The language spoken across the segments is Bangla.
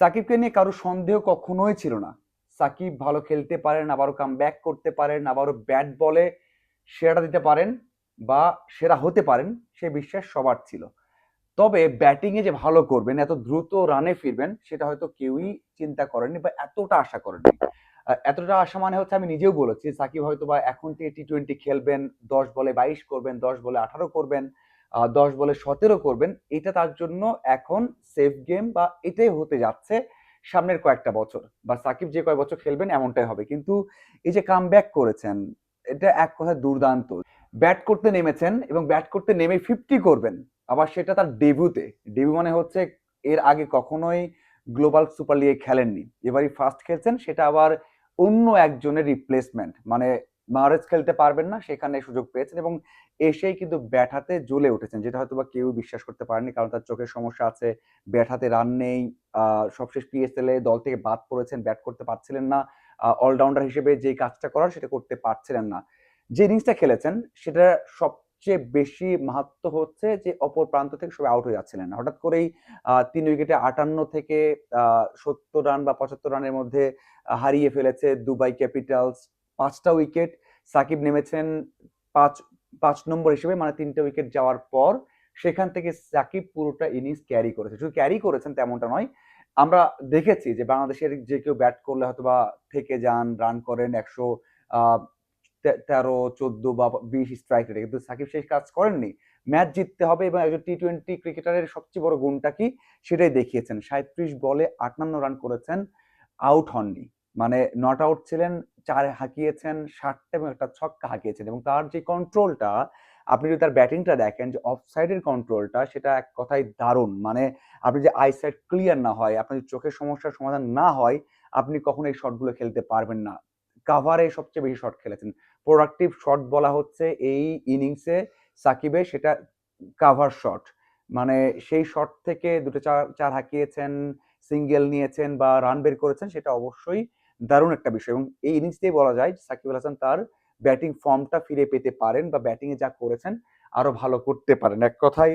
সাকিবকে নিয়ে কারও সন্দেহ কখনোই ছিল না। সাকিব ভালো খেলতে পারেন, আবারও কাম ব্যাক করতে পারেন, আবারও ব্যাট বলে সেরাটা দিতে পারেন বা সেরা হতে পারেন, সে বিশ্বাস সবার ছিল। তবে ব্যাটিংয়ে যে ভালো করবেন, এত দ্রুত রানে ফিরবেন, সেটা হয়তো কেউই চিন্তা করেননি বা এতটা আশা করেননি। এতটা আশা মানে হচ্ছে আমি নিজেও বলেছি, সাকিব হয়তো বা এখন থেকে টি টোয়েন্টি খেলবেন, দশ বলে বাইশ করবেন, দশ বলে আঠারো করবেন দশ বলে সতেরো করবেন, এটা তার জন্য এখন সেফ গেম বা এটাই হতে যাচ্ছে সামনের কয়েকটা বছর। বা সাকিব যে কয়েক বছর খেলবেন এমনটাই হবে। কিন্তু এই যে কাম করেছেন, এটা এক কথায় দুর্দান্ত। ব্যাট করতে নেমেছেন এবং ব্যাট করতে নেমে ফিফটি করবেন। আবার সেটা তার ডেবিউতে ডেবিউ মানে হচ্ছে এর আগে কখনোই গ্লোবাল সুপার লিগে খেলেননি। এবারই ফার্স্ট খেলছেন, সেটা আবার অন্য একজনের রিপ্লেসমেন্ট মানে মাহারেজ খেলতে পারবেন না, সেখানে সুযোগ পেয়েছেন এবং এসেই কিন্তু ব্যাট হাতে জ্বলে উঠেছেন, যেটা হয়তো বা কেউ বিশ্বাস করতে পারেনি কারণ তার চোখের সমস্যা আছে ব্যাট হাতে রান নেই সবশেষ পিএসএল এ দল থেকে বাদ পড়েছেন ব্যাট করতে পারছিলেন না অলরাউন্ডার হিসেবে যে কাজটা করার সেটা করতে পারছিলেন না। যে ইনিংসটা খেলেছেন, সেটা সবচেয়ে বেশি মাহাত্ম হচ্ছে যে অপর প্রান্ত থেকে সবাই আউট হয়ে যাচ্ছিলেন। হঠাৎ করেই তিন উইকেটে আটান্ন থেকে সত্তর রান বা পঁচাত্তর রানের মধ্যে হারিয়ে ফেলেছে দুবাই ক্যাপিটালস পাঁচটা উইকেট সাকিব নেমেছেন পাঁচ পাঁচ নম্বর হিসেবে মানে তিনটা উইকেট যাওয়ার পর সেখান থেকে সাকিব পুরোটা ইনিংস ক্যারি করেছে। শুধু ক্যারি করেছেন তেমনটা নয়, আমরা দেখেছি যে বাংলাদেশের যে কেউ ব্যাট করলে হয়তো বা থেকে যান রান করেন একশো তেরো, চোদ্দ বা বিশ স্ট্রাইক রেটে কিন্তু সাকিব সেই কাজ করেননি। ম্যাচ জিততে হবে এবং একজন টি টোয়েন্টি ক্রিকেটারের সবচেয়ে বড় গুণটা কি? সেটাই দেখিয়েছেন। সাঁত্রিশ বলে আটান্ন রান করেছেন আউট হননি। মানে নট আউট ছিলেন চার হাঁকিয়েছেন ষাটটা এবং একটা ছক্কা হাঁকিয়েছেন এবং তার যে কন্ট্রোলটা আপনি যদি তার ব্যাটিংটা দেখেন যে অফ সাইডের কন্ট্রোলটা সেটা এক কথায় দারুণ। মানে আপনি যে আই সাইড ক্লিয়ার না হয়, আপনার চোখের সমস্যার সমাধান না হয়, আপনি কখনো এই শটগুলো খেলতে পারবেন না। কাভারে সবচেয়ে বেশি শট খেলেছেন। প্রোডাক্টিভ শট বলা হচ্ছে এই ইনিংসে সাকিবের সেটা কাভার শট মানে সেই শট থেকে দুটো চার চার হাঁকিয়েছেন সিঙ্গেল নিয়েছেন বা রান বের করেছেন, সেটা অবশ্যই দারুণ একটা বিষয় এবং এই ইনিংস দিয়ে বলা যায় সাকিব আল হাসান তার ব্যাটিং ফর্মটা ফিরে পেতে পারেন বা ব্যাটিং এ যা করেছেন আরও ভালো করতে পারেন। এক কথায়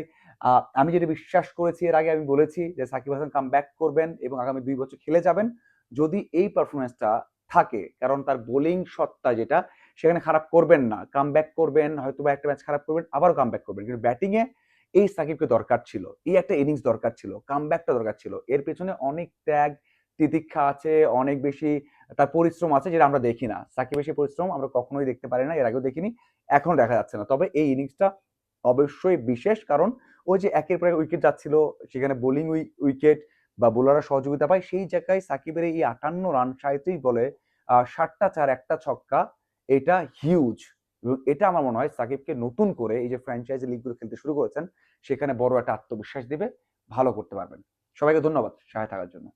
আমি যেটা বিশ্বাস করেছি এর আগে আমি বলেছি যে সাকিব হাসান কাম ব্যাক করবেন এবং আগামী দুই বছর খেলে যাবেন। যদি এই পারফরমেন্সটা থাকে, কারণ তার বোলিং সত্তা যেটা, সেখানে খারাপ করবেন না। কাম ব্যাক করবেন হয়তো বা একটা ম্যাচ খারাপ করবেন, আবারও কাম ব্যাক করবেন। কিন্তু ব্যাটিং এ এই সাকিবকে দরকার ছিল, এই একটা ইনিংস দরকার ছিল কাম ব্যাকটা দরকার ছিল। এর পেছনে অনেক ত্যাগ তিতিক্ষা আছে, অনেক বেশি, তার পরিশ্রম আছে যেটা আমরা দেখি না। সাকিব বেশি পরিশ্রম আমরা কখনোই দেখতে পারি না, এর আগেও দেখিনি, এখনও দেখা যাচ্ছে না। তবে এই ইনিংসটা অবশ্যই বিশেষ, কারণ ওই যে একের পর এক উইকেট যাচ্ছিল, সেখানে বোলিং উইকেট বা বোলাররা সহযোগিতা পায়, সেই জায়গায় সাকিবের এই আটান্ন রান সাঁত্রিশ বলে ষাটটা চার, একটা ছক্কা, এটা হিউজ এটা আমার মনে হয় সাকিবকে নতুন করে এই যে ফ্র্যাঞ্চাইজি লিগগুলো খেলতে শুরু করেছেন, সেখানে বড় একটা আত্মবিশ্বাস দিবে, ভালো করতে পারবেন। সবাইকে ধন্যবাদ সহায় থাকার জন্য।